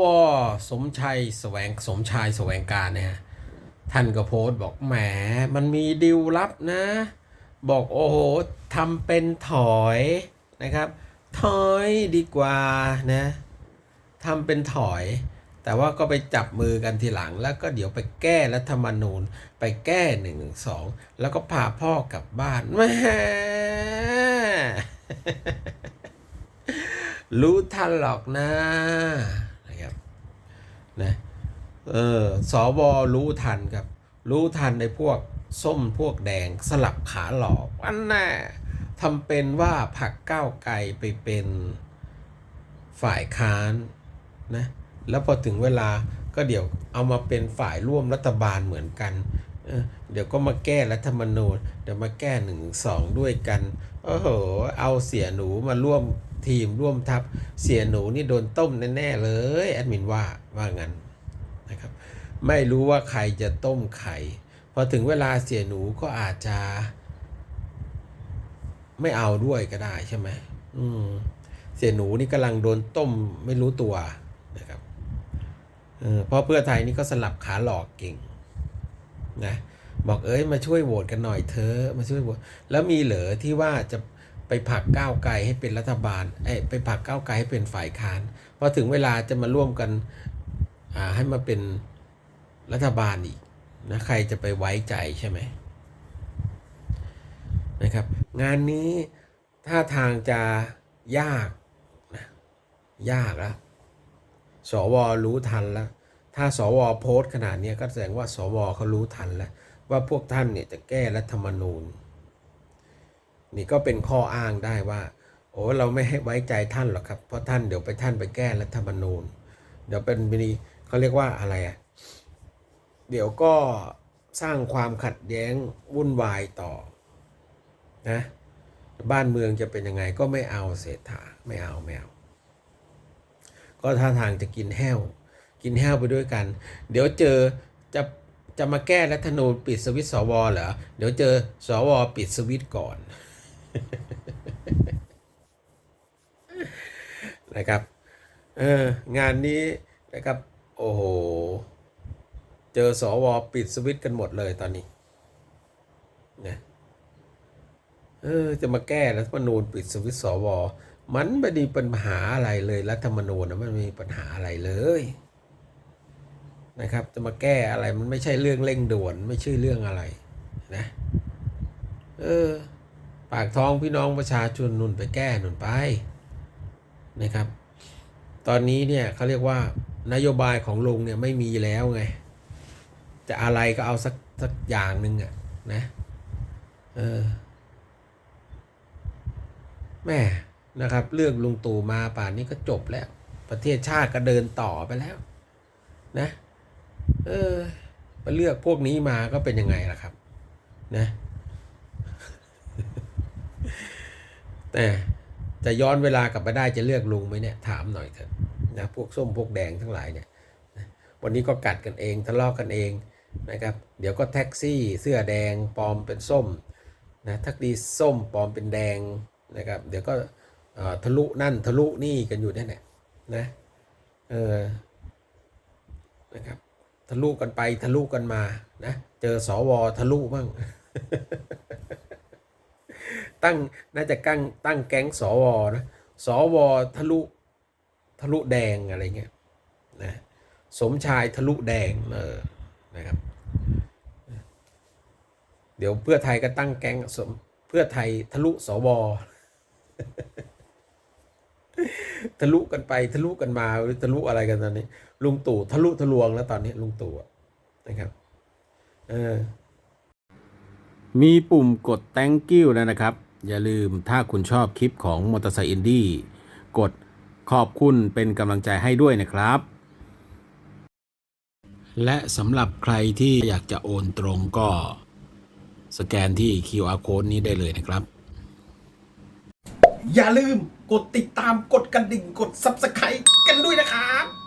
วสมชัยแสวงสมชายแสวงการเนี่ยท่านก็โพสต์บอกแหมมันมีดิวลับนะ บอกโอ้โหทำเป็นถอยนะครับ ถอยดีกว่านะทำเป็นถอย แต่ว่าก็ไปจับมือกันทีหลัง แล้วก็เดี๋ยวไปแก้รัฐธรรมนูญ ไปแก้หนึ่งหนึ่งสองแล้วก็พาพ่อกลับบ้านแหมรู้ทันหรอกนะ นะเออสวรู้ทันครับ รู้ทันในพวกส้มพวกแดงสลับขาหลอกอันน่ะทำเป็นว่าผักก้าวไกลไปเป็นฝ่ายค้านนะแล้วพอถึงเวลาก็เดี๋ยวเอามาเป็นฝ่ายร่วมรัฐบาลเหมือนกันเออเดี๋ยวก็มาแก้รัฐธรรมนูญเดี๋ยวมาแก้หนึ่งสองด้วยกัน โอ้โห เอาเสียหนูมาร่วม ทีมร่วมทัพเสียหนูนี่โดนต้มแน่ๆเลยแอดมินว่าว่างั้นนะครับไม่รู้ว่าใครจะต้มไข่พอถึงเวลาเสียหนูก็อาจจะ ไม่เอาด้วยก็ได้ใช่ไหมอืมเสียหนูนี่กำลังโดนต้มไม่รู้ตัวนะครับเออเพราะเพื่อไทยนี่ก็สลับขาหลอกเก่งนะบอกเอ้ยมาช่วยโหวตกันหน่อยเธอมาช่วยโหวตแล้วมีเหรอที่ว่าจะ ไปผลักก้าวไกลให้เป็นรัฐบาลเอ้ยไปผลักก้าวไกลให้เป็นฝ่ายค้านพอถึงเวลาจะมาร่วมกันให้มาเป็นรัฐบาลอีกนะใครจะไปไว้ใจใช่ไหมนะครับ งานนี้ท่าทางจะยากนะยากแล้วสวรู้ทันแล้ว ถ้าสวโพสต์ขนาดนี้ก็แสดงว่าสวเขารู้ทันแล้ว ว่าพวกท่านเนี่ยจะแก้รัฐธรรมนูญ นี่ก็เป็นข้ออ้างได้ว่า โอ้เราไม่ให้ไว้ใจท่านหรอกครับ เพราะท่านเดี๋ยวไปท่านไปแก้รัฐธรรมนูญ เดี๋ยวเป็นมีเขาเรียกว่าอะไรอะเดี๋ยวก็สร้างความขัดแย้งวุ่นวายต่อนะบ้านเมืองจะเป็นยังไงก็ไม่เอาเศรษฐาไม่เอาไม่เอา ก็ท่าทางจะกินแห้ว กินแห้วไปด้วยกัน เดี๋ยวเจอจะจะมาแก้รัฐธรรมนูญปิดสวิตสวเหรอ เดี๋ยวเจอสวปิดสวิตก่อน นะครับ เอองานนี้นะครับ โอ้โห เจอสวปิดสวิตกันหมดเลยตอนนี้นะเออจะมาแก้รัฐธรรมนูญปิดสวิตสว มันไม่ได้ปัญหาอะไรเลยรัฐธรรมนูญนะมันไม่มีปัญหาอะไรเลยนะครับจะมาแก้อะไรมันไม่ใช่เรื่องเร่งด่วนไม่ใช่เรื่องอะไรนะเออ ปากท้องพี่น้องประชาชนนุ่นไปแก้นุ่นไปนะครับ ตอนนี้เนี่ยเขาเรียกว่านโยบายของลุงเนี่ยไม่มีแล้วไง จะอะไรก็เอาสักสักอย่างหนึ่งอะนะเออแม่นะครับเลือกลุงตู่มาป่านนี้ก็จบแล้ว ประเทศชาติก็เดินต่อไปแล้ว นะเออไปเลือกพวกนี้มาก็เป็นยังไงล่ะครับ นะ แต่จะย้อนเวลากลับมาได้จะเลือกลุงไหมเนี่ยถามหน่อยเถอะนะพวกส้มพวกแดงทั้งหลายเนี่ยวันนี้ก็กัดกันเองทะเลาะกันเองนะครับเดี๋ยวก็แท็กซี่เสื้อแดงปลอมเป็นส้มนะทักดีส้มปลอมเป็นแดงนะครับเดี๋ยวก็ทะลุนั่นทะลุนี่กันอยู่นั่แหละนะเออนะครับทะลุกันไปทะลุกันมานะเจอสวทะลุบ้าง ตั้งน่าจะกั้งตั้งแก๊งสวนะสวทะลุทะลุแดงอะไรเงี้ยนะสมชายทะลุแดงเออนะครับ เดี๋ยวเพื่อไทยก็ตั้งแก๊งสมเพื่อไทยทะลุสวทะลุกันไปทะลุกันมาทะลุอะไรกันตอนนี้ ลุงตู่ทะลุทะลวงแล้วตอนนี้ลุงตู่นะครับเออมีปุ่มกด thank you แล้วนะครับ อย่าลืมถ้าคุณชอบคลิปของมอเตอร์ไซค์อินดี้กดขอบคุณเป็นกำลังใจให้ด้วยนะครับ และสำหรับใครที่อยากจะโอนตรงก็สแกนที่ QR code นี้ได้เลยนะครับ อย่าลืมกดติดตามกดกระดิ่งกด Subscribe กันด้วยนะครับ